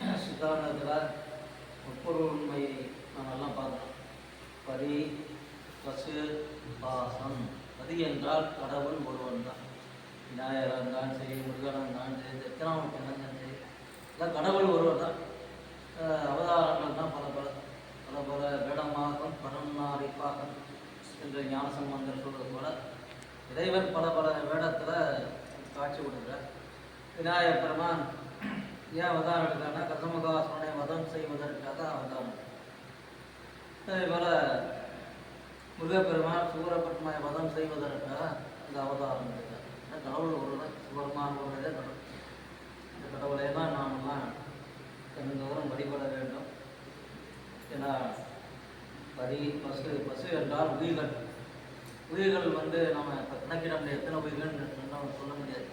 ஏன்னா சித்தாந்தத்தில் முப்பொருள் உண்மை நம்ம எல்லாம் பார்க்கணும் பதி பசு பாசம். பதி என்றால் கடவுள் ஒருவன் தான். விநாயகர் இருந்தாலும் சரி முருகன் இருந்தாலும் சரி தட்சிணாமூர்த்தி இருந்தாலும் சரி எல்லாம் கடவுள் ஒருவர் தான். அவதாரங்கள் தான் பல பல பல பல வேடமாகும் என்ற என்று ஞானசம்பந்தர் சொல்வது போல இறைவன் பல பல வேடத்தில் காட்சி கொடுக்குறார். விநாயகர் பெருமான் ஏன் அவதாரம் எடுக்காருன்னா கசமுகாசுரனை வதம் செய்வதற்காக அவதாரம் அதே போல் முருகப்பெருமான் சூரபத்மனை வதம் செய்வதற்காக இந்த அவதாரம் எடுத்தார். ஏன்னா கடவுள் ஒருவர் சிவருமான் ஒருவரே கடவுள். இந்த தான் நாமெல்லாம் தினந்தோறும் வழிபட வேண்டும். ஏன்னா பரி பசு பசு என்றால் உயிர்கள். உயிர்கள் வந்து நம்ம கணக்கிட முடியாது. எத்தனை உயிர்கள் நம்ம சொல்ல முடியாது.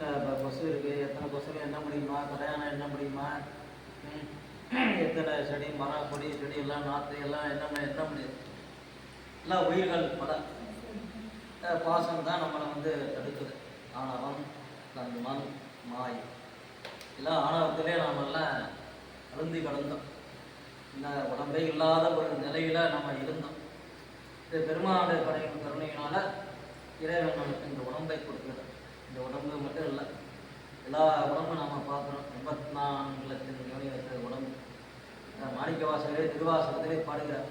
அஹ் பசு இருக்குது எத்தனை பசுவை என்ன முடியுமா? கல்யாணம் என்ன முடியுமா? எத்தனை செடி மரம் கொடி செடி எல்லாம் நாற்று எல்லாம் என்ன என்ன முடியாது எல்லாம் உயிர்கள் பல. பாசம் தான் நம்மளை வந்து தடுக்குது. ஆணவம் மண் மாய். எல்லாம் ஆணவத்திலே நாமெல்லாம் அழுந்தி கடந்தோம். இந்த உடம்பே இல்லாத ஒரு நிலையில் நம்ம இருந்தோம். இது பெருமாடு படையின் கருணையினால இறைவன் நமக்கு இந்த உடம்பை கொடுக்கிறது. இந்த உடம்பு மட்டும் இல்லை. எல்லா உடம்பும் நம்ம பார்க்குறோம். எண்பத்தி நான்கு லட்சம் யோனி இருக்கிற உடம்பு. மாணிக்க வாசகரே திருவாசகத்திலே பாடுகிறார்.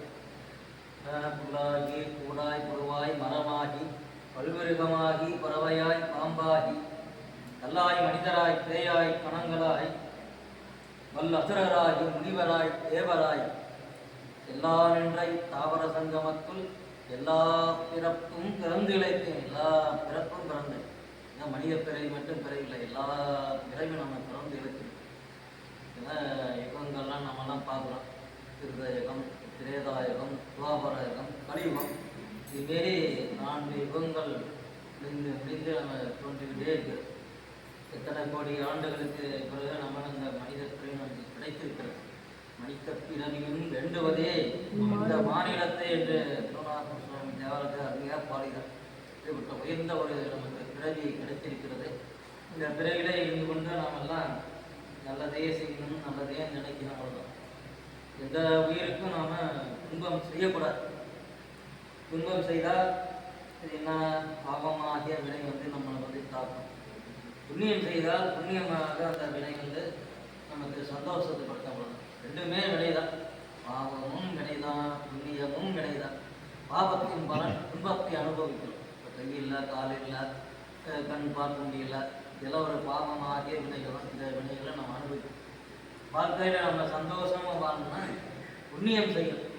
புல்லாகி கூடாய் பொருவாய் மரமாகி பல்விருகமாகி பறவையாய் பாம்பாகி கல்லாய் மனிதராய் பேயாய் கணங்களாய் வல்லசுரராகி முனிவராய் தேவராய் எல்லா நின்றை தாவர சங்கமத்துள் எல்லா பிறப்பும் பிறந்து இழைத்தேன். எல்லா பிறப்பும் பிறந்தேன். ஏன்னா மனித பிறவி மட்டும் பிறவில்லை எல்லா பிறவி நம்ம பிறந்து இருக்கு. ஏன்னா யுகங்கள்லாம் நம்மலாம் பார்க்குறோம். திருதயுகம் திரேதாயுகம் துவாபரயுகம் கலியுகம். இதுமாரி நான்கு யுகங்கள் முடிந்து முடிந்து நம்ம தோன்றிக்கிட்டே இருக்கு. எத்தனை கோடி ஆண்டுகளுக்கு பிறகு நம்ம இந்த மனித பிறவி நமக்கு கிடைத்திருக்கிறது. மனித பிறவியும் வேண்டுவதே இந்த மாநிலத்தை என்று திருநாகர் சுவாமி தேவாலயத்தை அருமையாக பாடுகிறார் இப்படிப்பட்ட உயர்ந்த ஒரு நமக்கு பிறவி கிடைத்திருக்கிறது. இந்த பிறவிலே இருந்து கொண்டு நாம் எல்லாம் நல்லதே செய்யணும் நல்லதே நினைக்கணும் அவ்வளோதான் எந்த உயிருக்கும் நாம் துன்பம் செய்யக்கூடாது. துன்பம் செய்தால் இது என்ன பாவமாகிய வினை வந்து நம்மளை வந்து தாக்கும் புண்ணியம் செய்தால் புண்ணியமாக அந்த வினை வந்து நமக்கு சந்தோஷத்தை படுத்தப்படும் ரெண்டுமே வினைதான் பாவமும் வினைதான் புண்ணியமும் வினைதான் பாவத்தின் பலன் துன்பத்தை அனுபவிக்கிறோம் இப்போ கை இல்லை கால் இல்லை அஹ் கண் பார்க்க முடியல. இதெல்லாம் ஒரு பாவமாகிய வினைகளும் இந்த வினைகளை நம்ம அனுபவிக்கணும் வாழ்க்கையில் நம்ம சந்தோஷமாக வாழணும்னா புண்ணியம் செய்யணும்.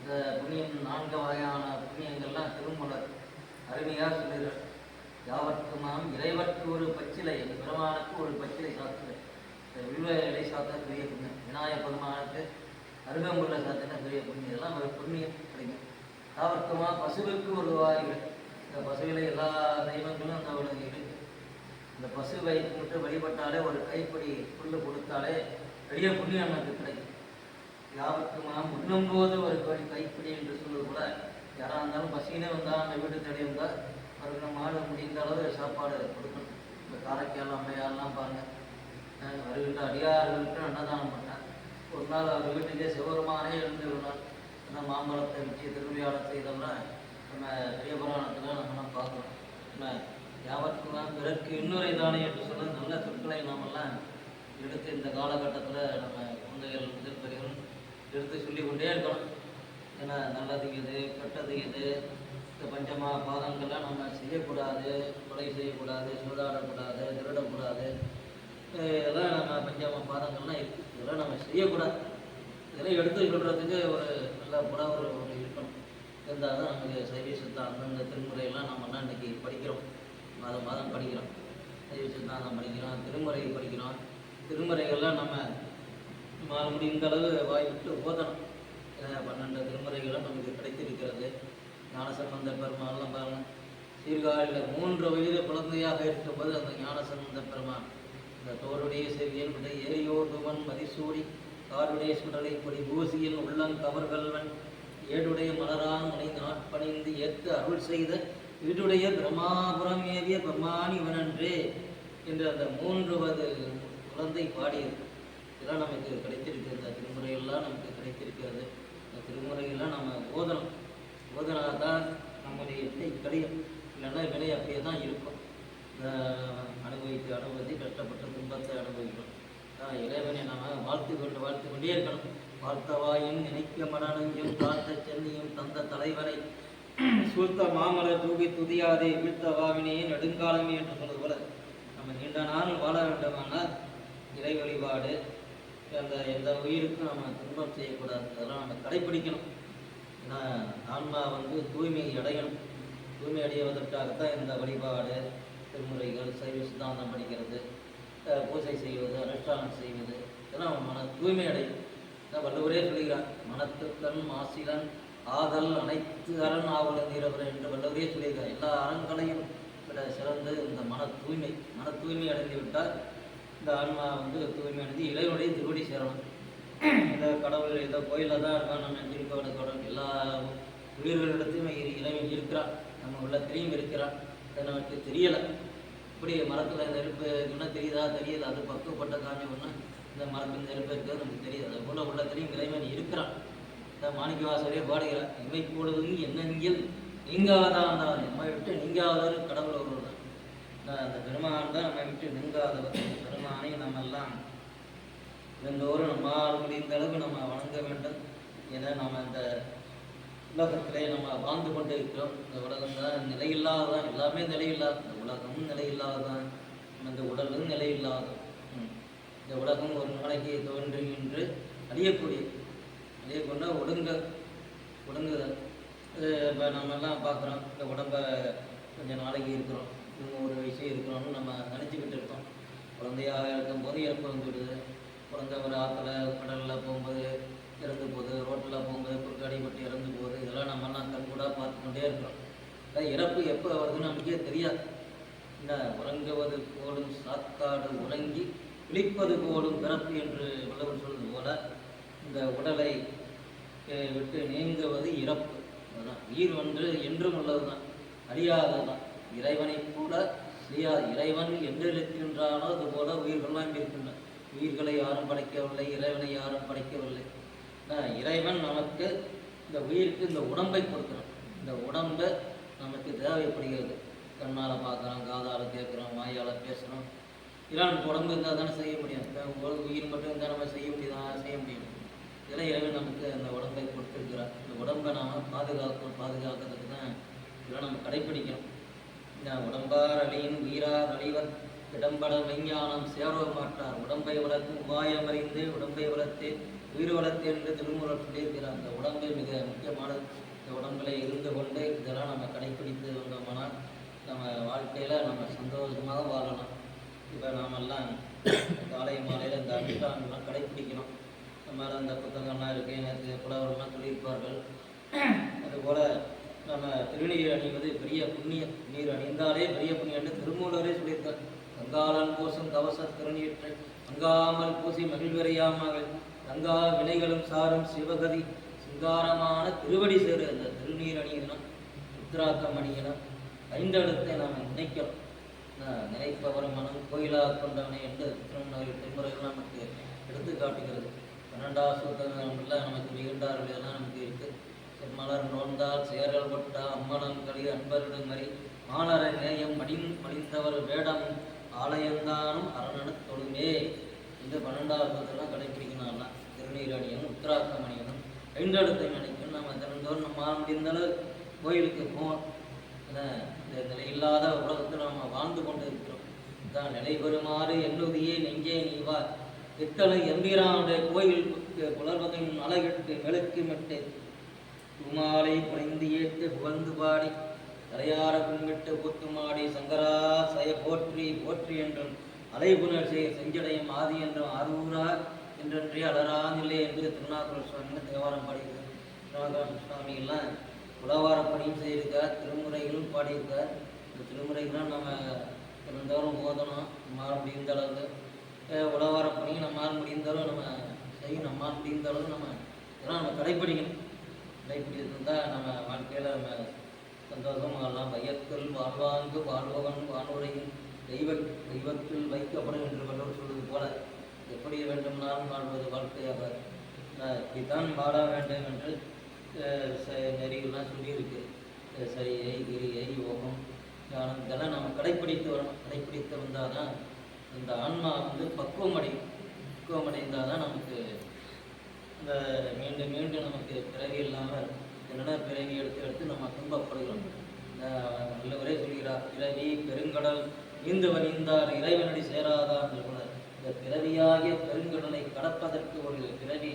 இந்த புண்ணியம் நான்கு வகையான புண்ணியங்கள்லாம் திருமலர் அருமையாக சொல்லுகிறார் யாவர்க்குமாம் இறைவர்க்கு ஒரு பச்சிலை பெருமானுக்கு ஒரு பச்சிலை சாத்துவேன் இந்த வில்வ இலை சாத்தா பெரிய புண்ணியம். விநாயக பெருமானுக்கு அருகம்புள்ள சாத்தினா பெரிய புண்ணியம். இதெல்லாம் ஒரு புண்ணியம் கிடைக்கும் யாவர்க்குமா பசுவுக்கு ஒரு வாய்கள் இந்த பசுவில எல்லா தெய்வங்களும் அந்த அவளுக்கு இந்த பசுவை கும்பிட்டு வழிபட்டாலே ஒரு கைப்படி புல்லு கொடுத்தாலே பெரிய புண்ணியம் நமக்கு கிடைக்கும். யாவர்க்குமாம் உண்ணும் போது ஒரு கோடி கைப்பிடி என்று சொல்வது கூட யாராக இருந்தாலும் பசினே வந்தால் அந்த வீடு தேடி வந்தால் அவருக்கு மாடு முடிந்த அளவு சாப்பாடு கொடுக்கணும். இந்த காரைக்கால் அம்மையாரெல்லாம் பாருங்கள் வருகின்ற அடியார்களுக்கு அன்னதானம் பண்ணேன் ஒரு நாள் அவர் வீட்டுக்கே சிவபெருமானே இருந்து ஒரு நாள் அந்த மாம்பழத்தை வச்சு திருவிளையாடல் செய்தோம்னா நம்ம பெரிய புராணத்தில் நம்ம பார்க்கணும். என்ன யாவற்றுலாம் பிறர்க்கு இன்னுரை தானே என்று சொன்ன நல்ல சொற்களை நாமெல்லாம் எடுத்து இந்த காலகட்டத்தில் நம்ம குழந்தைகள் முதல் பெரியவர்கள் எடுத்து சொல்லி கொண்டே இருக்கணும். ஏன்னா நல்லது எது கெட்டது எது இந்த பஞ்சமா பாதங்கள்லாம் நம்ம செய்யக்கூடாது கொலை செய்யக்கூடாது சூதாடக்கூடாது திருடக்கூடாது இதெல்லாம் நம்ம பஞ்சமா பாதங்கள்லாம் இருக்குது இதெல்லாம் நம்ம செய்யக்கூடாது. இதெல்லாம் எடுத்து சொல்கிறதுக்கு ஒரு நல்ல புறா ஒரு இருக்கணும். இருந்தால் தான் நமக்கு சைவ சித்தாந்தம் இந்த திருமுறையெல்லாம் நம்மலாம் இன்றைக்கி படிக்கிறோம். மாதம் மாதம் படிக்கிறோம் சைவ சித்தாந்தம் படிக்கிறோம் திருமுறை படிக்கிறோம் திருமுறைகள்லாம் நம்ம மறுபடியும் முடிந்த அளவு வாய்விட்டு ஓதணும். பன்னெண்டு திருமுறைகளும் நமக்கு கிடைத்திருக்கிறது. ஞானசம்பந்த பெருமாள்லாம் பாருங்கள் சீர்காழியில் மூன்று வயது குழந்தையாக இருக்கும்போது அந்த ஞானசம்பந்த பெருமான் இந்த தோளுடைய செவியன் விட ஏரியோதுவன் மதிசூடி காருடைய சுடலை பொடி பூசியின் உள்ளங் கவர்கள்வன் ஏடுடைய மலரான் முனை நாட்பணிந்து ஏத்து அருள் செய்த வீடுடைய பிரம்மாபுரம் ஏவிய பிரம்மானி இவனன்றே என்று அந்த மூன்றுவது குழந்தை பாடியது. இதெல்லாம் நமக்கு கிடைத்திருக்கிறது. இந்த திருமுறையெல்லாம் நமக்கு கிடைத்திருக்கிறது. அந்த திருமுறையெல்லாம் நம்ம ஓதணும். ஓதனா தான் நம்முடைய வினை கிடையும். இல்லைன்னா விலை அப்படியே தான் இருக்கும். இந்த அனுபவித்து அனுபவித்து கஷ்டப்பட்ட துன்பத்தை அனுபவிக்கணும். அதான் இறைவனை நாம் வாழ்த்து கொண்டு வாழ்த்து கொண்டே இருக்கணும். வாழ்த்தவாயும் நினைக்க மரணஞ்சும் பார்த்த சென்னையும் தந்த தலைவரை சூழ்த்த மாமலர் தூவி துதியாதே வீழ்த்த வாவினியே நெடுங்காலமே என்று சொல்வது போல நம்ம நீண்ட நாள் வாழ வேண்டுமானால் இறை வழிபாடு அந்த எந்த உயிருக்கும் நம்ம துன்பம் செய்யக்கூடாது. அதெல்லாம் நம்ம கடைப்பிடிக்கணும். ஏன்னா ஆன்மா வந்து தூய்மை அடையணும். தூய்மை அடைவதற்காகத்தான் இந்த வழிபாடு திருமுறைகள் சைவ சித்தாந்தம் படிக்கிறது பூஜை செய்வது அனுஷ்டானம் செய்வது இதெல்லாம் மன தூய்மை அடையும் வள்ளுவரே சொல்கிறார் மனத்துக்கண் மாசிலன் ஆதல் அனைத்து அரண் ஆவல நீரவர் என்று வல்லவரே சொல்லியிருக்கார் எல்லா அறங்களையும் விட சிறந்து இந்த மன தூய்மை மன தூய்மை அடைந்து விட்டால் இந்த ஆன்மா வந்து தூய்மை அடைந்து இளைவனுடைய திருவடி சேரணும். இந்த கடவுள் இந்த கோயிலில் தான் இருக்கான் நம்ம நினைச்சிருக்கோட கடவுள். எல்லா உயிர்களிடத்தையும் இறை- இறைவன் இருக்கிறான். நம்ம உள்ளத்திலையும் இருக்கிறான். அதை நமக்கு தெரியலை. இப்படி மரத்தில் நெருப்பு இன்னும் தெரியுதா? தெரியல அது பக்குவப்பட்ட காமியம்னா இந்த மரத்தில் நெருப்பு இருக்கிறது நமக்கு தெரியுது. அது போல உள்ளத்திலையும் இறைவன் இருக்கிறான். இந்த மாணிக்கவாசரே பாடுகிறார் இமை போடுவது என்னெங்கில் நீங்காதான் தான் நம்மை விட்டு நீங்காதவர் கடவுள் ஒருவர் தான் அந்த பெருமான் தான் நம்மை விட்டு நீங்காதவர். பெருமானை நம்ம எல்லாம் தினந்தோறும் நம்மால் முடிந்த அளவு நம்ம வணங்க வேண்டும். என நம்ம இந்த உலகத்திலே நம்ம வாழ்ந்து கொண்டு இருக்கிறோம் இந்த உலகம் தான் நிலையில்லாததான் எல்லாமே நிலையில்லாத இந்த உலகமும் நிலையில்லாததான் இந்த உடலும் நிலையில்லாத இந்த உலகம் ஒரு நாளைக்கு தோன்றுகின்று இதே போல் ஒடுங்க ஒடுங்குதல். இப்போ நம்மெல்லாம் பார்க்குறோம் இந்த உடம்ப கொஞ்சம் நாளைக்கு இருக்கிறோம். இன்னும் ஒரு வயசு இருக்கிறோம்னு நம்ம நினச்சிக்கிட்டு இருக்கோம் குழந்தையாக இருக்கும்போது இறப்பு வந்துவிடுது குழந்தை ஒரு ஆற்றுல கடலில் போகும்போது இறந்து போகுது ரோட்டில் போகும்போது குறுக்காடி பட்டு இறந்து போகுது. இதெல்லாம் நம்மலாம் கண்கூடாக பார்த்து கொண்டே இருக்கிறோம். அதாவது இறப்பு எப்போ வருதுன்னு நமக்கே தெரியாது. என்ன உறங்குவது போலும் சாக்காடு உறங்கி விழிப்பது போலும் பிறப்பு என்று வல்லவர் சொல்வது போல இந்த உடலை விட்டு நீங்குவது இறப்பு. அதுதான். உயிர் ஒன்று என்றும் உள்ளதுதான். அழியாததுதான். இறைவனை கூட அழியாது. இறைவன் என்று இருக்கின்றானோ அதுபோல உயிர்கள்லாம் இருக்கின்றன உயிர்களை யாரும் படைக்கவில்லை இறைவனை யாரும் படைக்கவில்லை. இறைவன் நமக்கு இந்த உயிருக்கு இந்த உடம்பை கொடுக்குறான். இந்த உடம்பை நமக்கு தேவைப்படுகிறது. கண்ணால் பார்க்குறோம் காதால் கேட்குறோம் வாயால் பேசுகிறோம் இதெல்லாம் நமக்கு உடம்பு இருந்தால் தானே செய்ய முடியும். உயிர் மட்டும் இருந்தால் நம்ம செய்ய முடியுதா? செய்ய முடியும்? இதெல்லாம் இறைவன் நமக்கு அந்த உடம்பை கொடுத்துருக்கிறார். இந்த உடம்பை நாம் பாதுகாக்கணும் பாதுகாக்கிறதுக்கு தான் இதெல்லாம் நம்ம கடைப்பிடிக்கணும் இந்த உடம்பார் அழியின் உயிரார் அழிவர் இடம்பட மெஞ்ஞானம் சேரோ மாட்டார் உடம்பை வளர்த்து உபாயம் அறிந்து உடம்பை வளர்த்து உயிர் வளர்த்து என்று திருமுறை சொல்லியிருக்கிறார். அந்த உடம்பு மிக முக்கியமானது. இந்த உடம்புல இருந்து கொண்டு இதெல்லாம் நம்ம கடைப்பிடித்து வந்தோம்னா நம்ம வாழ்க்கையில் நம்ம சந்தோஷமாக வாழலாம். இப்போ நாமெல்லாம் காலை மாலையில் இந்த அனுஷ்டானங்கள்லாம் கடைப்பிடிக்கணும் நம்ம அந்த புத்தகம்லாம் இருக்குது எனக்கு புலவர்கள்லாம் சொல்லியிருப்பார்கள். அதுபோல் நம்ம திருநீர் அணிவது பெரிய புண்ணியம் நீர் அணிந்தாலே பெரிய புண்ணியம்னு திருமூலரே சொல்லியிருக்கார். கங்காளன் கோசம் கவச திருநீற்று அங்காமல் பூசி மகிழ்வறியாமல் கங்கா வினைகளும் சாரும் சிவகதி சிங்காரமான திருவடி சேரு அந்த திருநீர் அணியணும் உத்ராக்கம் அணியணும் ஐந்தெழுத்தை நாம் நினைக்கிறோம். அஹ் நினைப்பவர் மனம் கோயிலாக கொண்டவனை என்று திருமண திருமுறைகள் நமக்கு எடுத்து காட்டுகிறது பன்னெண்டாவது சூத்திரங்கள்ல நமக்கு மிகுண்டார்கள் எல்லாம் நமக்கு இருக்கு. செம்மலர் நோந்தால் சேரல் பட்டா அம்மனம் களி அன்பருடன் மறி மாலர நேயம் மடி மடிந்தவர் வேடம் ஆலயந்தானும் அரணனு தொழுமே இந்த பன்னெண்டாவது சூத்திரம் கடைபிடிக்கணும்னா திருநீர் உத்தராக்கமணியனும் உத்தராக்கம் அணியணும் நம்ம தினந்தோறும் நம்ம முடிந்தளவு கோயிலுக்கு போவோம் இந்த இந்த நிலையில்லாத உலகத்தில் நம்ம வாழ்ந்து கொண்டு இருக்கிறோம் இதான் நிலை பெறுமாறு எண்ணுதியே நெஞ்சே நீ வா. இத்தனை எம்பீரானுடைய கோயில் புலர்வதின் அழகிட்டு மெழுக்கு மெட்டு உமாலை புனைந்து ஏற்று புகழ்ந்து பாடி தலையார கும்பிட்டு புத்துமாடி சங்கரா சய போற்றி போற்றி என்றும் அலைபுணர் செய்ய செஞ்சடையும் ஆதி என்றும் ஆரூரா என்றென்றே அலரானில்லை என்று திருநாகூர் சுவாமி தேவாரம் பாடியிருக்கார். திருநாகூர் சுவாமி எல்லாம் உலவாரப்பணியும் செய்திருக்கார் திருமுறைகளும் பாடியிருக்கார். இந்த திருமுறைகள்லாம் நம்ம தினந்தோறும் ஓதணும் மாற முடிந்த அளவு அஹ் உலவாரப்பணியும் நம்மால் முடிந்தாலும் நம்ம செய்யும் நம்மால் முடிந்த அளவு நம்ம இதெல்லாம் நம்ம கடைப்பிடிக்கணும். கடைப்பிடித்து தான் நம்ம வாழ்க்கையில் நம்ம சந்தோஷம் வாழலாம். வையத்தில் வாழ்வாங்கு வாழ்பவன் வானுரையும் தெய்வ தெய்வத்தில் வைக்கப்படும் என்று வள்ளுவர் சொல்வது போல எப்படி வேண்டுமானாலும் வாழ்வது வாழ்க்கையாக. இப்படித்தான் வாழ வேண்டும் என்று நெறிகள்லாம் சொல்லியிருக்கு. சரியை கிரியை யோகம் தியானம் இதெல்லாம் நம்ம கடைப்பிடித்து வரணும். கடைப்பிடித்து வந்தால் தான் இந்த ஆன்மா வந்து பக்குவம் அடையும் பக்குவம் அடைந்தால் தான் நமக்கு இந்த மீண்டும் மீண்டும் நமக்கு பிறவி இல்லாமல் என்னென்ன பிறவி எடுத்து எடுத்து நம்ம துன்பப்படுகிறோம்? அஹ் வள்ளுவரே சொல்கிறார் பிறவி பெருங்கடல் நீந்து வணிந்தார் இறைவனடி சேராதான் என்று கூட இந்த பிறவியாகிய பெருங்கடலை கடப்பதற்கு ஒரு பிறவி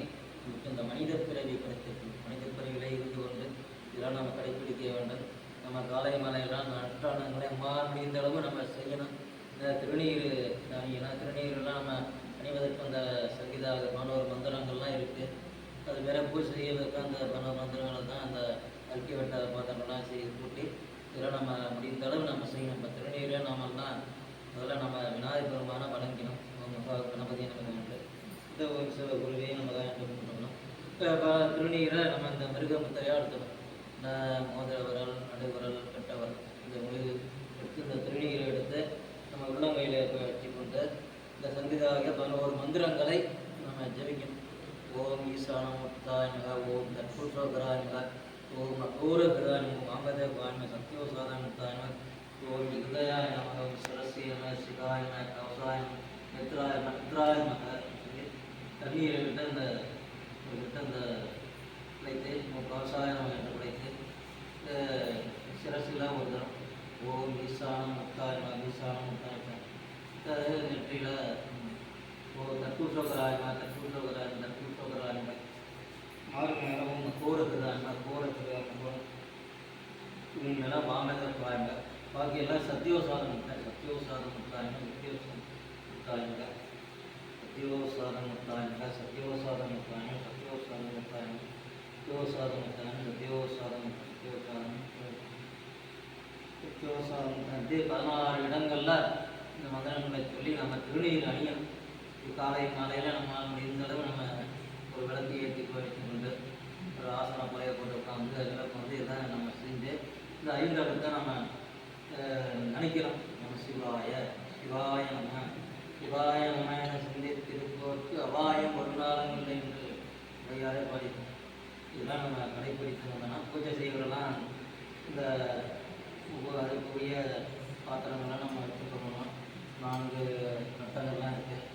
இந்த மனித பிறவி கிடைத்திருக்கு மனித பிறவியிலே இருந்து கொண்டு இதெல்லாம் நம்ம கடைப்பிடிக்க வேண்டும். நம்ம காலை மலையெல்லாம் நற்றானங்களை மாற முடிந்த அளவு நம்ம செய்யணும். இந்த திருநீர் தானியெல்லாம் திருநீரெல்லாம் நம்ம அணிவதற்கு அந்த சங்கீதா மனோர் மந்திரங்கள்லாம் இருக்குது அது வேற பூஜை செய்வதற்கு அந்த மனோர் மந்திரங்களை தான் அந்த அல்கி வெட்ட பாத்திரங்கள்லாம் செய்து கூட்டி இதெல்லாம் நம்ம முடிந்த அளவு நம்ம செய்யணும். இப்போ திருநீரை நாமெல்லாம் முதல்ல நம்ம விநாயகர் பெருமான வணங்கினோம். அவங்க கணபதியை நம்ம உண்டு. இந்த ஒரு சில குருவையும் நம்ம தான் பண்ணணும் இப்போ திருநீரை நம்ம இந்த மிருக முத்தையாக எடுத்துக்கணும். இந்த மோதிர விரல் நடுவிரல் இந்த முழுகு எடுத்து இந்த திருநீரை எடுத்து நம்ம வச்சு கொண்டு இந்த சங்கீதாகிய பதினோரு மந்திரங்களை நம்ம ஜெபிக்கணும். ஓம் ஈசானம் ஓம் தற்புஷோகராய் ஓம் அகோரகராய் மக வாங்கதேவாய் ஓம் ஹிருதயாய நமக ஓம் சரஸ்ய நம சிவாய மித்ராய நம மித்ராய நமக தண்ணீரை விட்டு அந்த விட்டு அந்த பிழைத்து கவசாயம் என்று பிழைத்து சிரசில் ஒரு தரம் ஓம் ஈசானம் முத்தாய் மக ஈசானம் முத்தாய் மக நெற்றியில் ஓ தற்பூசோகராயமா தற்பூசோகராயம் தற்பூசோகராயமா மாறு மேலவும் கோரத்துதாயமா கோரத்துதாயமா இவங்க மேலே வாமதற்காயங்க பாக்கி எல்லாம் சத்தியோசாதம் முத்தாய் சத்தியோசாதம் முத்தாயங்க சத்தியோசாதம் முத்தாயங்க சத்தியோசாதம் முத்தாயங்க சத்தியோசாதம் முத்தாயங்க சத்தியோசாதம் முத்தாயங்க சத்தியோசாதம் முத்தாயங்க சத்தியோசாதம் சத்தியோசாதம் சத்தியோசாதம் பதினாறு இடங்கள்ல இந்த மதங்களை சொல்லி நம்ம திருநீர் அணியணும். காலை மாலையில் நம்ம முடிந்த அளவு நம்ம ஒரு விளக்கு ஏற்றி போயிட்டு கொண்டு ஒரு ஆசன பழைய போட்டு உட்காந்து அதில் வந்து இதெல்லாம் நம்ம செஞ்சு இந்த ஐந்து இடத்தை நம்ம நினைக்கிறோம். நம்ம சிவாய சிவாய நம்ம சிவாய நம என சிந்தித்திருப்போருக்கு அபாயம் ஒரு இல்லை என்று கையாலே பாடிக்கணும் இதெல்லாம் நம்ம கடைபிடித்து வந்தோம்னா பூஜை செய்வதெல்லாம் இந்த ஒவ்வொரு அதுக்குரிய பாத்திரங்கள்லாம் நம்ம எடுத்துக்கணும் நான்கு கட்டங்கள்லாம் இருக்குது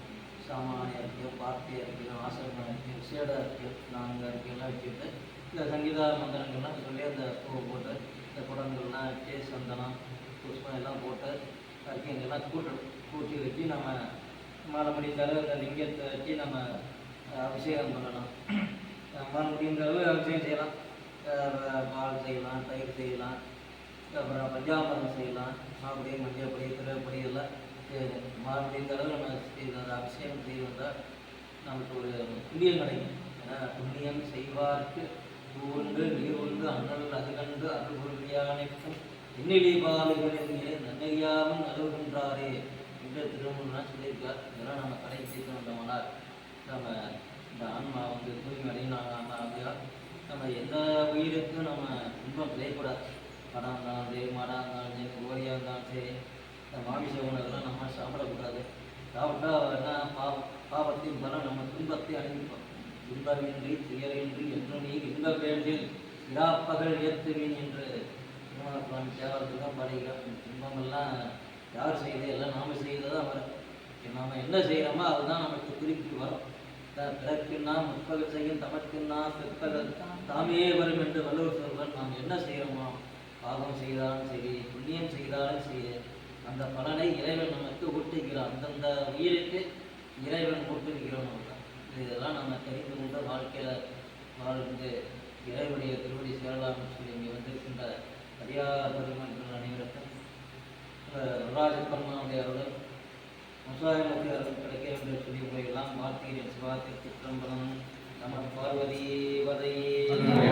சாமானியம் இருக்குது பார்த்தி இருக்குது ஆசிரமம் இருக்குது விசேடம் இருக்குது நான்கு எல்லாம் வச்சுட்டு இந்த சங்கீதா மந்திரங்கள்லாம் சொல்லி அந்த பூவை போட்டு இந்த குடங்கள்லாம் வச்சு சந்தனம் புஷ்பம் எல்லாம் போட்டு அறிக்கைங்கெல்லாம் கூட்டு கூட்டி வச்சு நம்ம மாலை முடிந்த அளவு இந்த லிங்கத்தை வச்சு நம்ம அபிஷேகம் பண்ணலாம் நம்மளால் முடிந்த அளவு அபிஷேகம் செய்யலாம். பால் செய்யலாம் தயிர் செய்யலாம். அப்புறம் பஞ்சாமரம் செய்யலாம். அப்படியே மஞ்சள் பொடி திருவப்படி எல்லாம் முடிந்த அளவு நம்ம செய்து அந்த அபிஷேகம் செய்து வந்தால் நமக்கு ஒரு புண்ணியம் கிடைக்கும். ஏன்னா புண்ணியம் செய்வார்க்கு பூண்டு நீர் உண்டு அண்ணல் கண்டு அருள்பொருளியானைக்கும் பொருளியானைக்கும் பாலுகளிலே நன்னறியாமல் நழுவுகின்றாரே என்று திருமணம்லாம் சொல்லியிருக்கார். இதெல்லாம் நம்ம கடைபிடித்து வந்தோம்னால் நம்ம இந்த ஆன்மா வந்து தூய்மை அடையினாங்க அப்படியா நம்ம எந்த உயிருக்கும் நம்ம இன்பம் செய்யக்கூடாது படம் இருந்தாலும் சரி மாடாக இருந்தாலும் சரி கோரியாக இருந்தாலும் சரி இந்த மாமிச உணவுலாம் நம்ம சாப்பிடக்கூடாது. சாப்பிட்டா என்ன? பா பாவத்தின் பலம் நம்ம துன்பத்தை அடைஞ்சிப்போம். துன்பமின்றி துயரின்றி என்று நீ இன்ப வேண்டில் இராப்பகல் ஏத்துவீன் என்று சுவாமி தேவாரத்தில் தான் பாடுகிறார் துன்பமெல்லாம் யார் செய்யுது எல்லாம் நாம செய்ததான் வரும் நாம் என்ன செய்கிறோமோ அதுதான் நமக்கு குறிப்பிட்டு வரும். த- முற்பகல் செய்யும் தமக்கின்னா பிற்பகல் தாமே வரும் என்று வள்ளுவர் சொல்வார். நாம் என்ன செய்கிறோமோ பாவம் செய்தாலும் சரி புண்ணியம் செய்தாலும் சரி அந்த பலனை இறைவன் நமக்கு ஊட்டுகிறான். அந்தந்த உயிருக்கு இறைவன் ஊட்டுகிறோம் இதெல்லாம் நம்ம தெரிந்து கொண்ட வாழ்க்கையில் வாழ்ந்து இறைவனுடைய திருவடி சேரலாம்னு சொல்லி இங்கே வந்திருக்கின்ற அரியார் பெருமக்கள் அனைவருக்கும் ராஜப்பன்மாவுடைய அருள் முசாயமுக்கு அருள் கிடைக்க என்று சொல்லி உங்களை எல்லாம் வாழ்த்துகிறேன். சிவாத்திற்கு சிற்றம்பலம் நமது பார்வதி வதையே.